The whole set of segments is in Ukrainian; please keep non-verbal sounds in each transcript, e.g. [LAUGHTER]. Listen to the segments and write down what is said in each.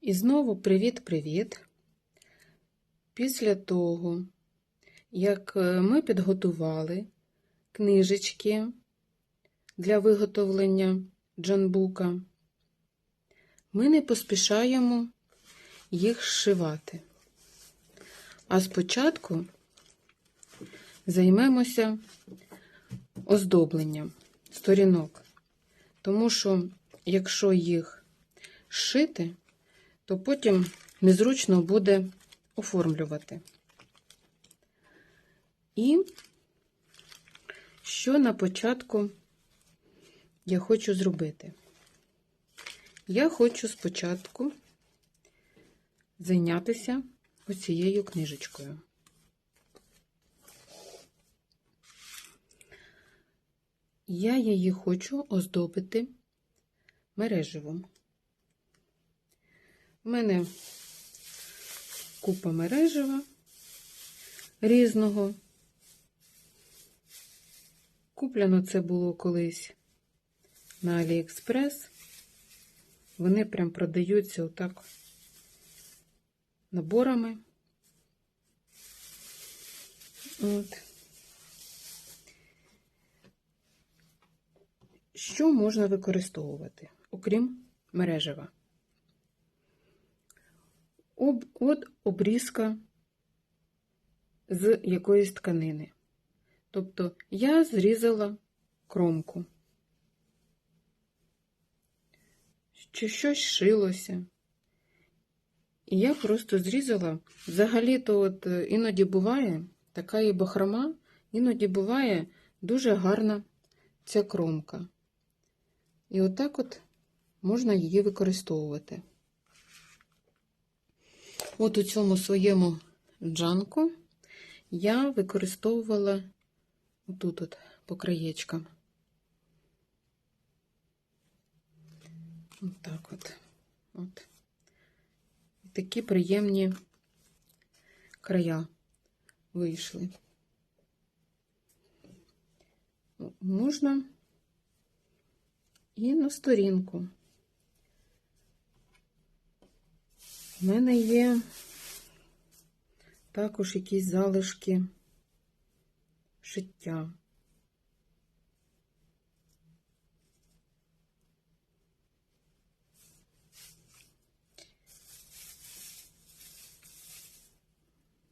І знову привіт-привіт. Після того, як е, ми підготували книжечки для виготовлення джанбука, ми не поспішаємо їх зшивати. А спочатку займемося оздобленням сторінок. Тому що, якщо їх зшити, то потім незручно буде оформлювати. І що на початку я хочу зробити? Я хочу спочатку зайнятися оцією книжечкою. Я її хочу оздобити мереживом. У мене купа мережева різного. Куплено це було колись на Аліекспрес. Вони прям продаються отак наборами. От. Що можна використовувати, окрім мережева? Об, от обрізка з якоїсь тканини. Тобто я зрізала кромку. Чи щось шилося. І я просто зрізала. Взагалі-то от е, іноді буває така і бахрома, іноді буває дуже гарна ця кромка. І отак от можна її використовувати. От у цьому своєму джанку я використовувала отут от по краєчкам. Отак от. от. Такі приємні края вийшли. Можна і на сторінку. У мене є також якісь залишки шиття.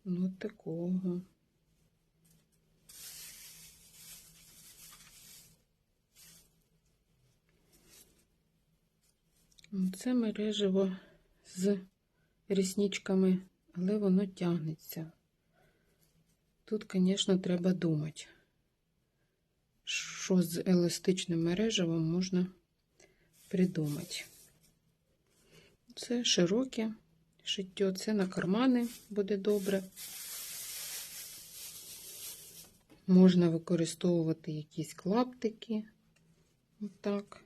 Ну, такого. Це мережево з рісничками, але воно тягнеться. Тут, звісно, треба думати, що з еластичним мережевом можна придумати. Це широке шиття, це на кармани буде добре. Можна використовувати якісь клаптики, отак,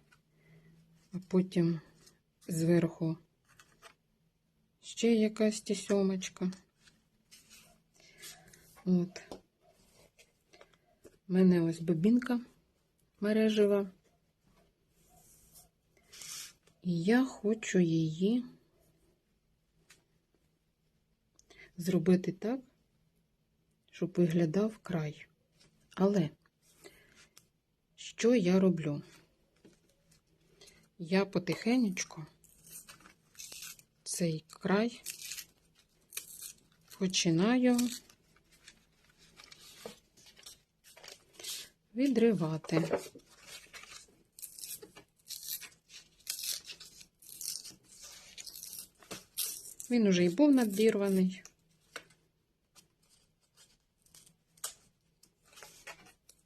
а потім зверху ще якась тісьомочка. От. У мене ось бобінка мережева. І я хочу її зробити так, щоб виглядав край. Але що я роблю? Я потихенечку цей край починаю відривати. Він уже і був надірваний.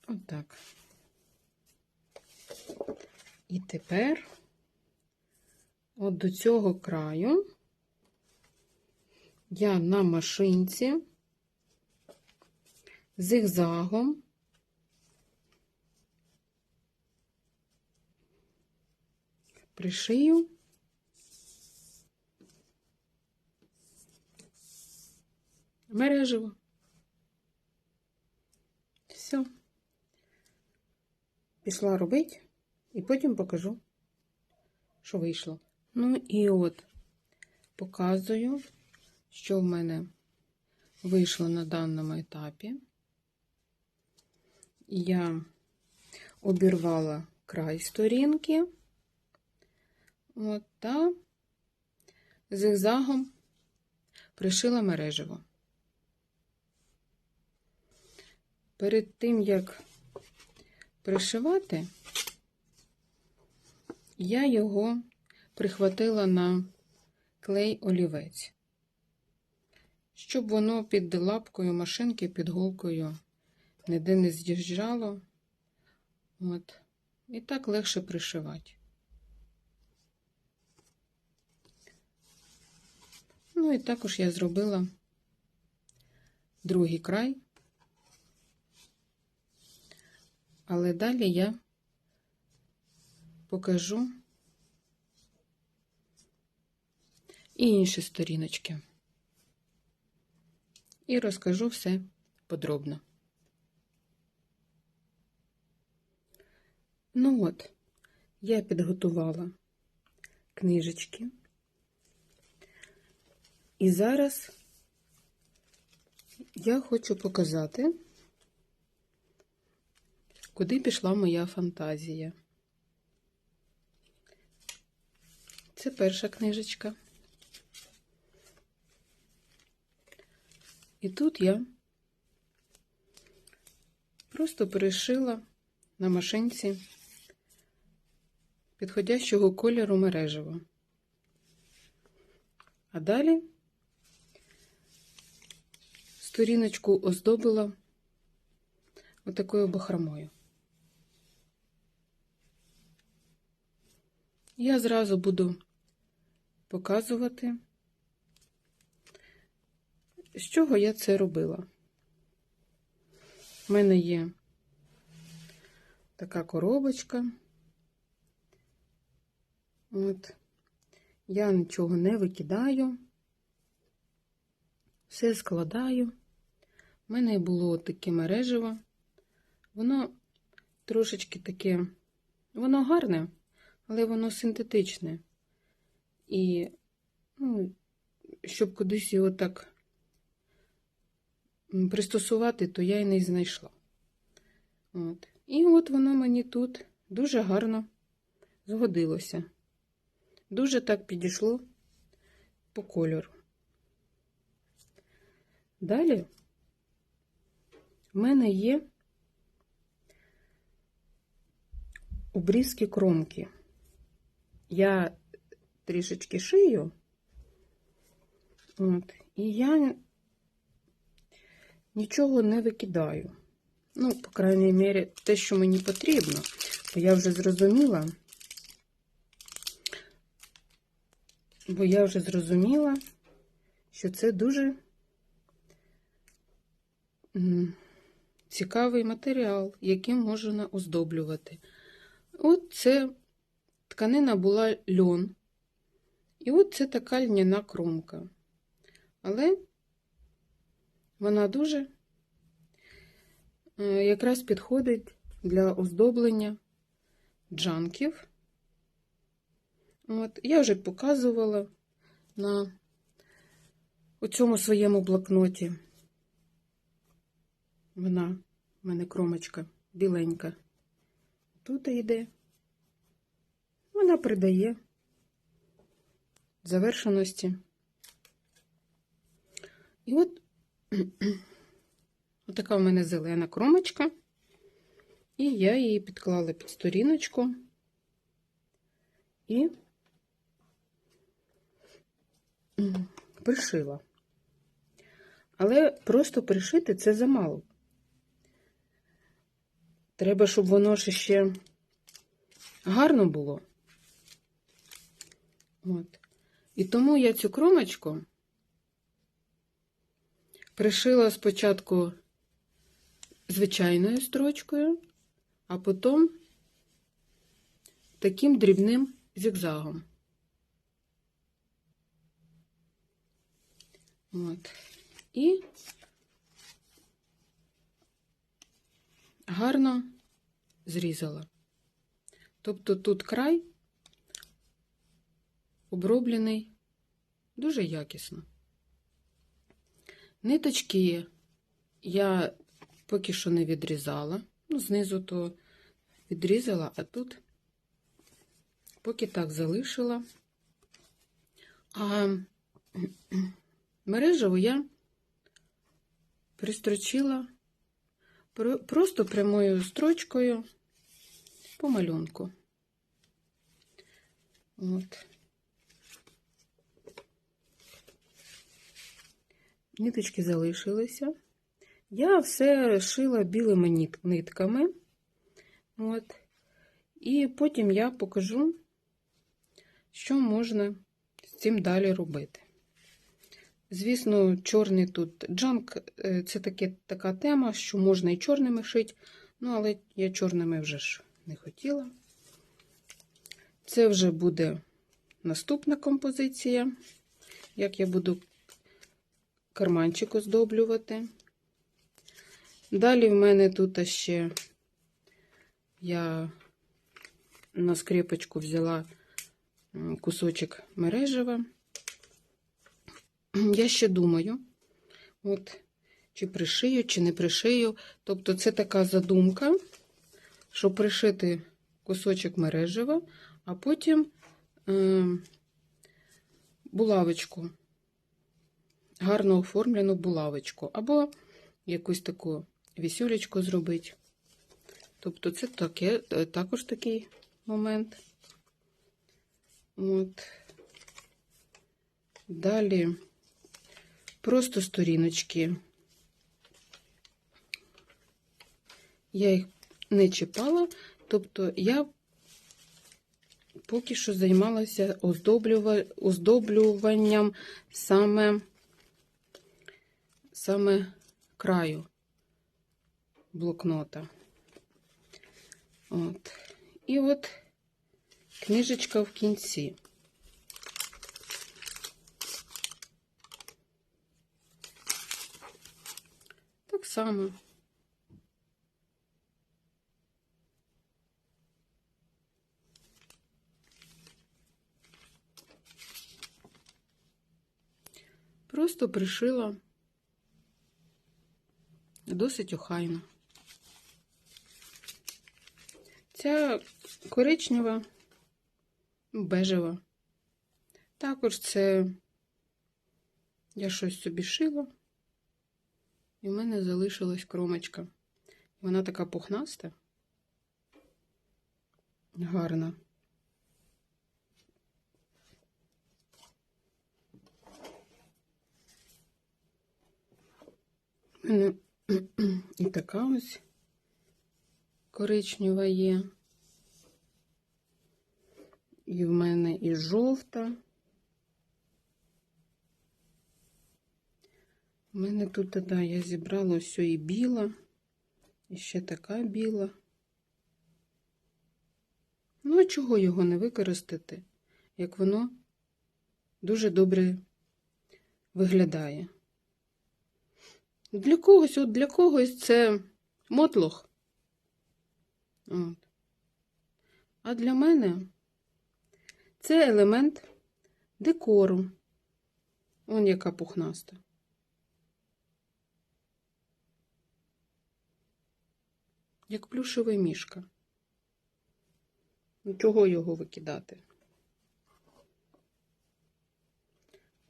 Отак. І тепер от до цього краю я на машинці зигзагом пришию мережево. Все. Пішла робити, і потім покажу, що вийшло. Ну і от показую, що в мене вийшло на даному етапі. Я обірвала край сторінки. От, та зигзагом пришила мережево. Перед тим, як пришивати, я його прихватила на клей олівець, щоб воно під лапкою машинки, під голкою ніде не з'їжджало. От. І так легше пришивати. Ну і також я зробила другий край, але далі я покажу і інші сторіночки. І розкажу все подробно. Ну от, я підготувала книжечки. І зараз я хочу показати, куди пішла моя фантазія. Це перша книжечка. І тут я просто перешила на машинці підходящого кольору мережево. А далі сторіночку оздобила отакою бахромою. Я зразу буду показувати, з чого я це робила. У мене є така коробочка. От. Я нічого не викидаю, все складаю. У мене було таке мережево. Воно трошечки таке, воно гарне, але воно синтетичне. І, ну, щоб кудись його так пристосувати, то я і не знайшла. От. І от воно мені тут дуже гарно згодилося. Дуже так підійшло по кольору. Далі в мене є обрізки кромки. Я трішечки шию, от, і я нічого не викидаю. Ну, по крайній мірі, те, що мені потрібно, бо я вже зрозуміла, бо я вже зрозуміла, що це дуже цікавий матеріал, яким можна оздоблювати. От це тканина була льон. І от це така льняна кромка. Але вона дуже е, якраз підходить для оздоблення джанків. От, Я вже показувала на у цьому своєму блокноті. Вона в мене кромочка біленька. Тут йде. Вона придає завершеності. І от [CLEARS THROAT] така в мене зелена кромочка, і я її підклала під сторіночку і [CLEARS THROAT] пришила. Але просто пришити це замало. Треба, щоб воно ще гарно було. От. І тому я цю кромочку пришила спочатку звичайною строчкою, а потім таким дрібним зігзагом. От. І гарно зрізала. Тобто тут край оброблений дуже якісно. Ниточки я поки що не відрізала. Ну, знизу то відрізала, а тут поки так залишила. А мережево я пристрочила просто прямою строчкою по малюнку. От. Ниточки залишилися. Я все шила білими нит- нитками. От. І потім я покажу, що можна з цим далі робити. Звісно, чорний тут джанк е, це таке, така тема, що можна і чорними шити, ну, але я чорними вже ж не хотіла. Це вже буде наступна композиція, як я буду карманчик оздоблювати. Далі в мене тут ще я на скріпочку взяла кусочок мережева. Я ще думаю, от, чи пришию, чи не пришию. Тобто це така задумка, щоб пришити кусочок мережева, а потім е, булавочку, гарно оформлену булавочку, або якусь таку вісюлечку зробити. Тобто це таке, е, також такий момент. От. Далі просто сторіночки. Я їх не чіпала, тобто я поки що займалася оздоблюванням саме, саме краю блокнота. От. І от книжечка в кінці. Так само. Просто пришила досить охайно. Ця коричнева, бежева. Також це я щось собі шила, і в мене залишилась кромочка. Вона така пухнаста, гарна. [CLEARS THROAT] І така ось коричнева є. І в мене і жовта. У мене тут, да, я зібрала все і біла, і ще така біла. Ну, а чого його не використати, як воно дуже добре виглядає? Для когось, от для когось це мотлох. От. А для мене це елемент декору. Он яка пухнаста. Як плюшевий мішка. Ну, чого його викидати?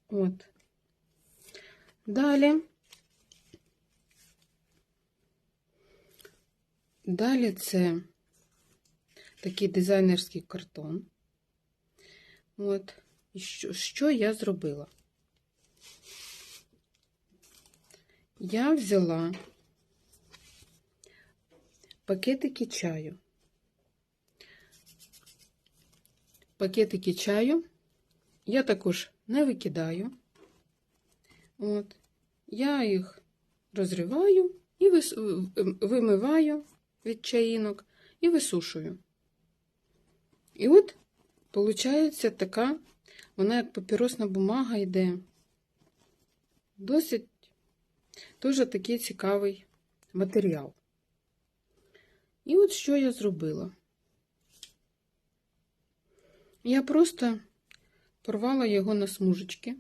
От. Далі. Далі це такий дизайнерський картон. От. І що, що я зробила? Я взяла пакетики чаю. Пакетики чаю я також не викидаю. От. Я їх розриваю і вимиваю від чаїнок і висушую. І от, виходить, така, вона як папіросна бумага йде. Досить дуже такий цікавий матеріал. І от що я зробила? Я просто порвала його на смужечки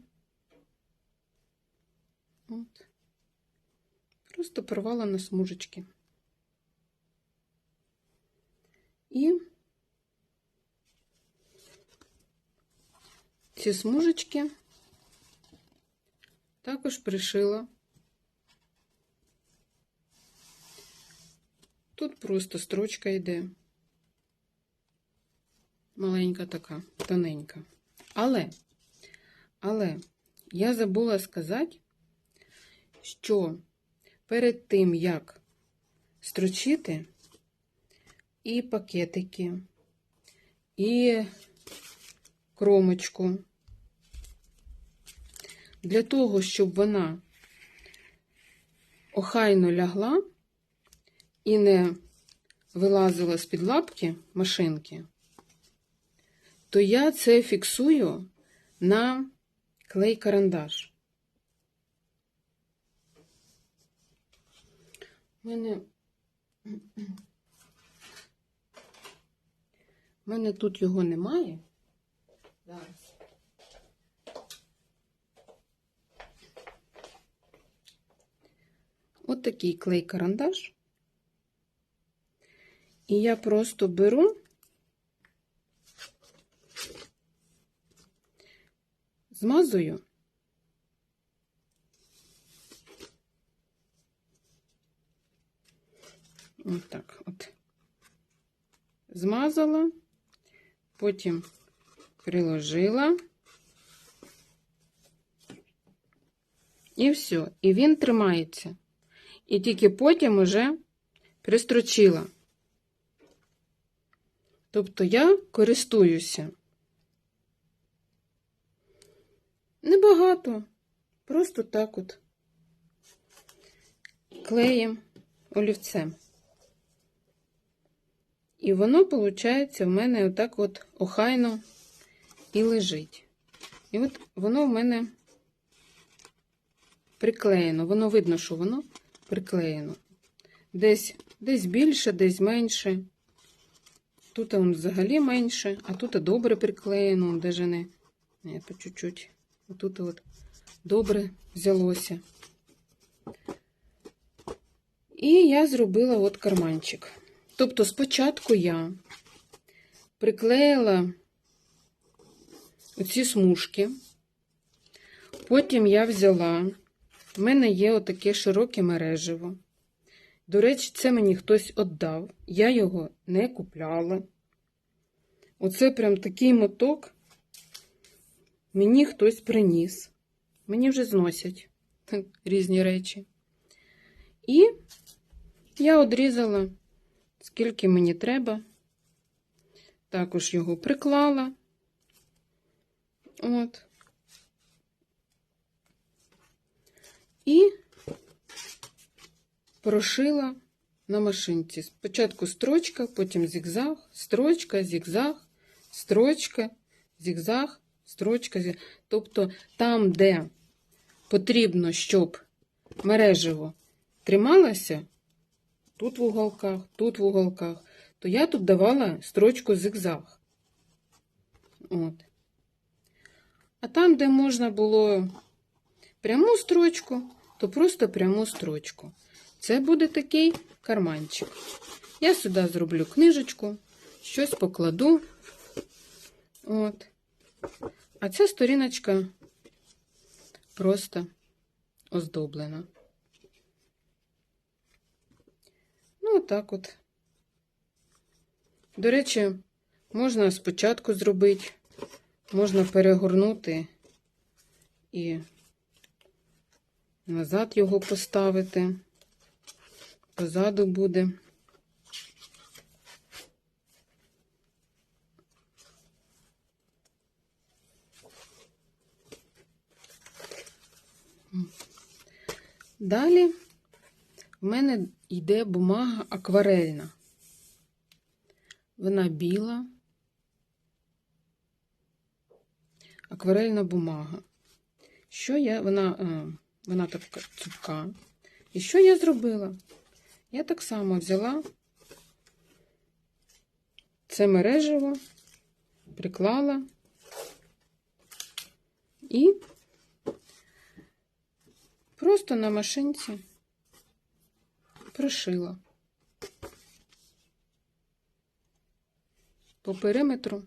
От. Просто порвала на смужечки. І ці смужечки також пришила. Тут просто строчка йде. Маленька така, тоненька. Але, але я забула сказати, що перед тим, як строчити і пакетики, і кромочку, для того, щоб вона охайно лягла і не вилазила з-під лапки машинки, то я це фіксую на клей-карандаш. У мене... У мене тут його немає. Зараз. От такий клей-карандаш. І я просто беру змазую. От так от. Змазала, потім приложила. І все. І він тримається. І тільки потім уже пристрочила. Тобто я користуюся. Небагато. Просто так от клеєм олівцем. І воно, виходить, в мене отак от охайно і лежить. І от воно в мене приклеєно. Воно видно, що воно приклеєно. Десь, десь більше, десь менше. Тут воно взагалі менше, а тут добре приклеєно, даже не, не по чуть-чуть. Тут от добре взялося. І я зробила от карманчик. Тобто спочатку я приклеїла оці смужки, потім я взяла, в мене є отаке широке мережево. До речі, це мені хтось віддав, я його не купляла. Оце прям такий моток мені хтось приніс. Мені вже зносять [LAUGHS] різні речі. І я одрізала, скільки мені треба. Також його приклала. От. І прошила на машинці. Спочатку строчка, потім зігзаг, строчка, зігзаг, строчка, зігзаг, строчка. зігзаг. Тобто там, де потрібно, щоб мережево трималося, тут в уголках, тут в уголках, то я тут давала строчку зигзаг. От. А там, де можна було пряму строчку, то просто пряму строчку. Це буде такий карманчик. Я сюди зроблю книжечку, щось покладу. От. А ця сторіночка просто оздоблена. Ну, отак от. До речі, можна спочатку зробити, можна перегорнути і назад його поставити. Позаду буде. Далі в мене йде бумага акварельна. Вона біла, акварельна бумага. Що я, вона, е, вона така цупка. І що я зробила? Я так само взяла це мережево, приклала і Просто на машинці прошила. По периметру,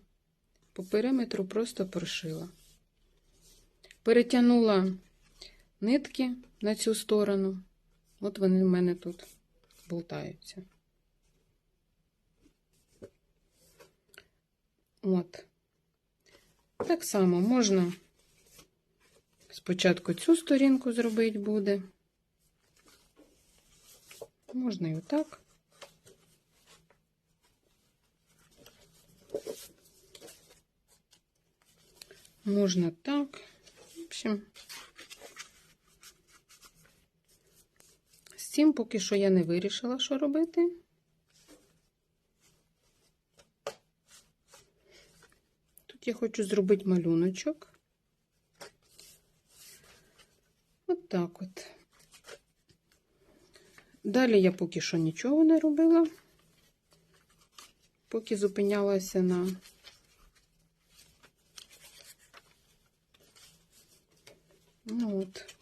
по периметру просто прошила. Перетягнула нитки на цю сторону. От вони в мене тут болтаються. От. Так само можна спочатку цю сторінку зробити буде. Можна і отак. Можна так. В общем, з цим поки що я не вирішила, що робити. Тут я хочу зробити малюночок. От так от. Далі я поки що нічого не робила, поки зупинялася на ну от.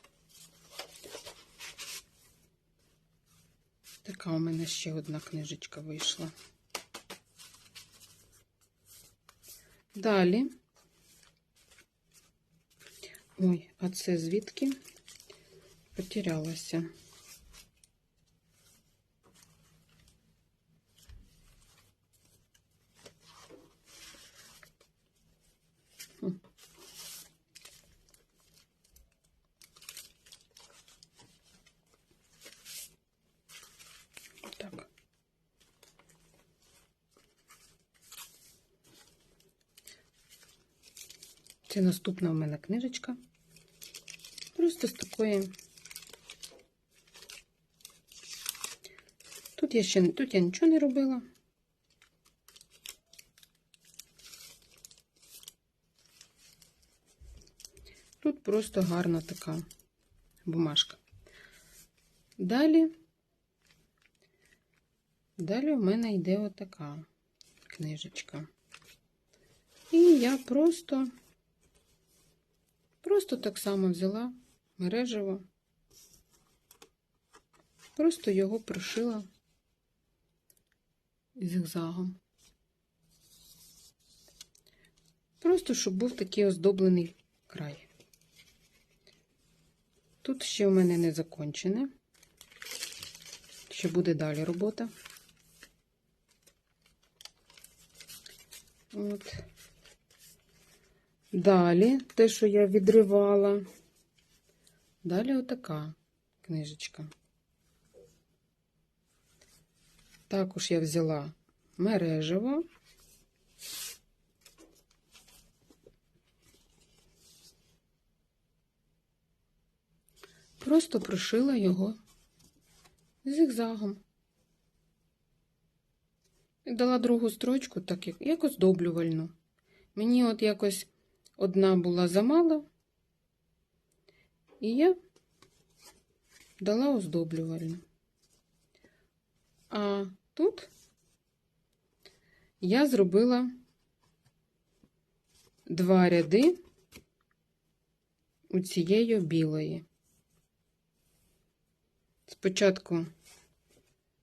Така у мене ще одна книжечка вийшла. Далі. Ой, а це звідки? Потерялася. Хм. Так. Наступна у мене книжечка. Просто з такої. Тут я ще тут я нічого не робила. Тут просто гарна така бумажка. Далі, далі в мене йде отака книжечка. І я просто, просто так само взяла мережево, просто його прошила зігзагом. Просто, щоб був такий оздоблений край. Тут ще в мене не закончене. Ще буде далі робота. От. Далі те, що я відривала. Далі отака книжечка. Також я взяла мережево. Просто прошила його зігзагом. І дала другу строчку, так як, як оздоблювальну. Мені от якось одна була замала, і я дала оздоблювальну. А тут я зробила два ряди у цієї білої. Спочатку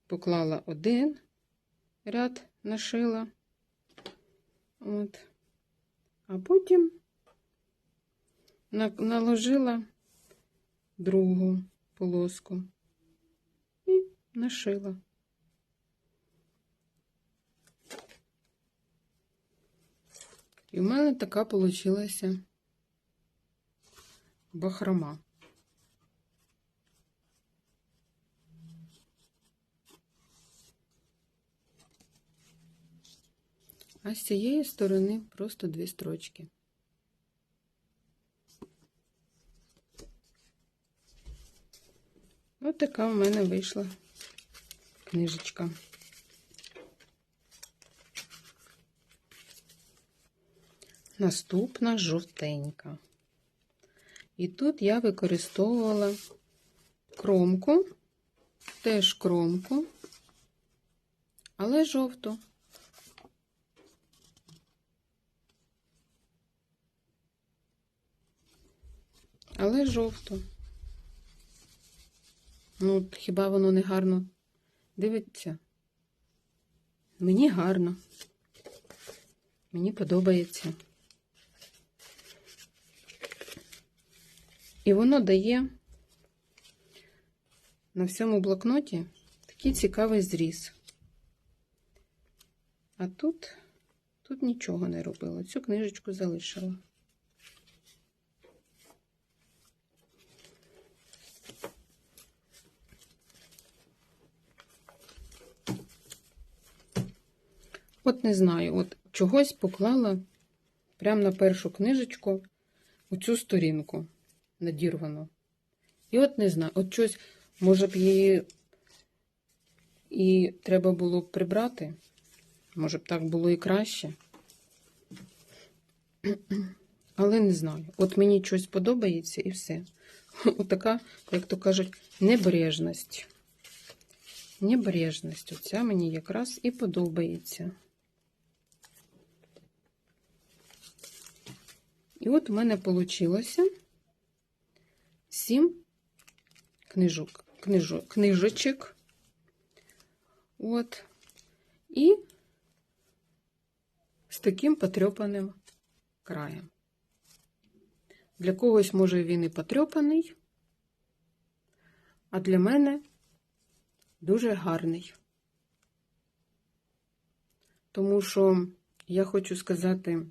поклала один ряд нашила, от, а потім наложила другу полоску і нашила. І в мене така получилася бахрома. А з цієї сторони просто дві строчки. Така в мене вийшла книжечка. Наступна жовтенька. І тут я використовувала кромку, теж кромку, але жовту. Але жовту. Ну, хіба воно не гарно дивиться? Мені гарно. Мені подобається. І воно дає на всьому блокноті такий цікавий зріз. А тут, тут нічого не робила. Цю книжечку залишила. От не знаю, от чогось поклала прямо на першу книжечку у цю сторінку надірвану. І от не знаю, от щось, може б її і треба було б прибрати. Може б так було і краще. [CLEARS THROAT] Але не знаю. От мені щось подобається і все. [LAUGHS] Отака, як то кажуть, небрежність. Небрежність. Оця мені якраз і подобається. І от у мене вийшло сім книжок, книжок, книжечок. От. І з таким потрьопаним краєм. Для когось, може, він і потрьопаний, а для мене дуже гарний. Тому що я хочу сказати,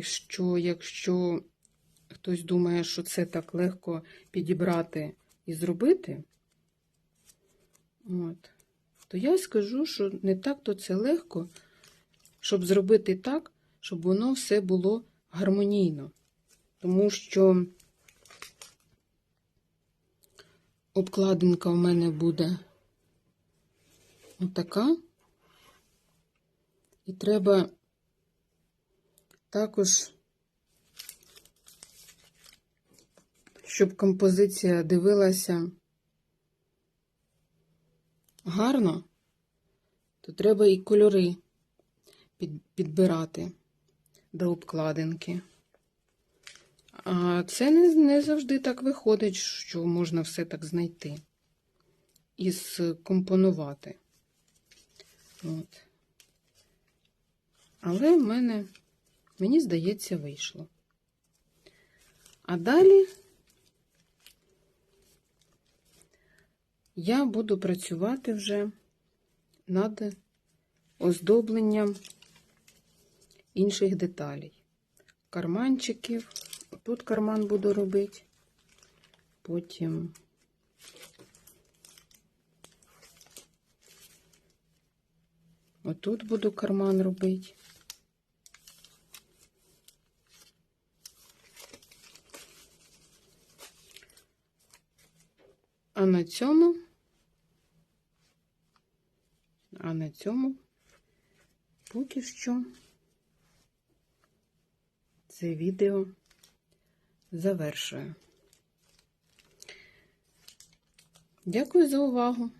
що якщо хтось думає, що це так легко підібрати і зробити, от, то я скажу, що не так то це легко, щоб зробити так, щоб воно все було гармонійно. Тому що обкладинка в мене буде отака. І треба також, щоб композиція дивилася гарно, то треба і кольори підбирати до обкладинки. А це не, не завжди так виходить, що можна все так знайти і скомпонувати. От. Але в мене, мені здається, вийшло. А далі я буду працювати вже над оздобленням інших деталей. Карманчиків. Тут карман буду робити. Потім отут буду карман робити. А на цьому, а на цьому поки що це відео завершую. Дякую за увагу!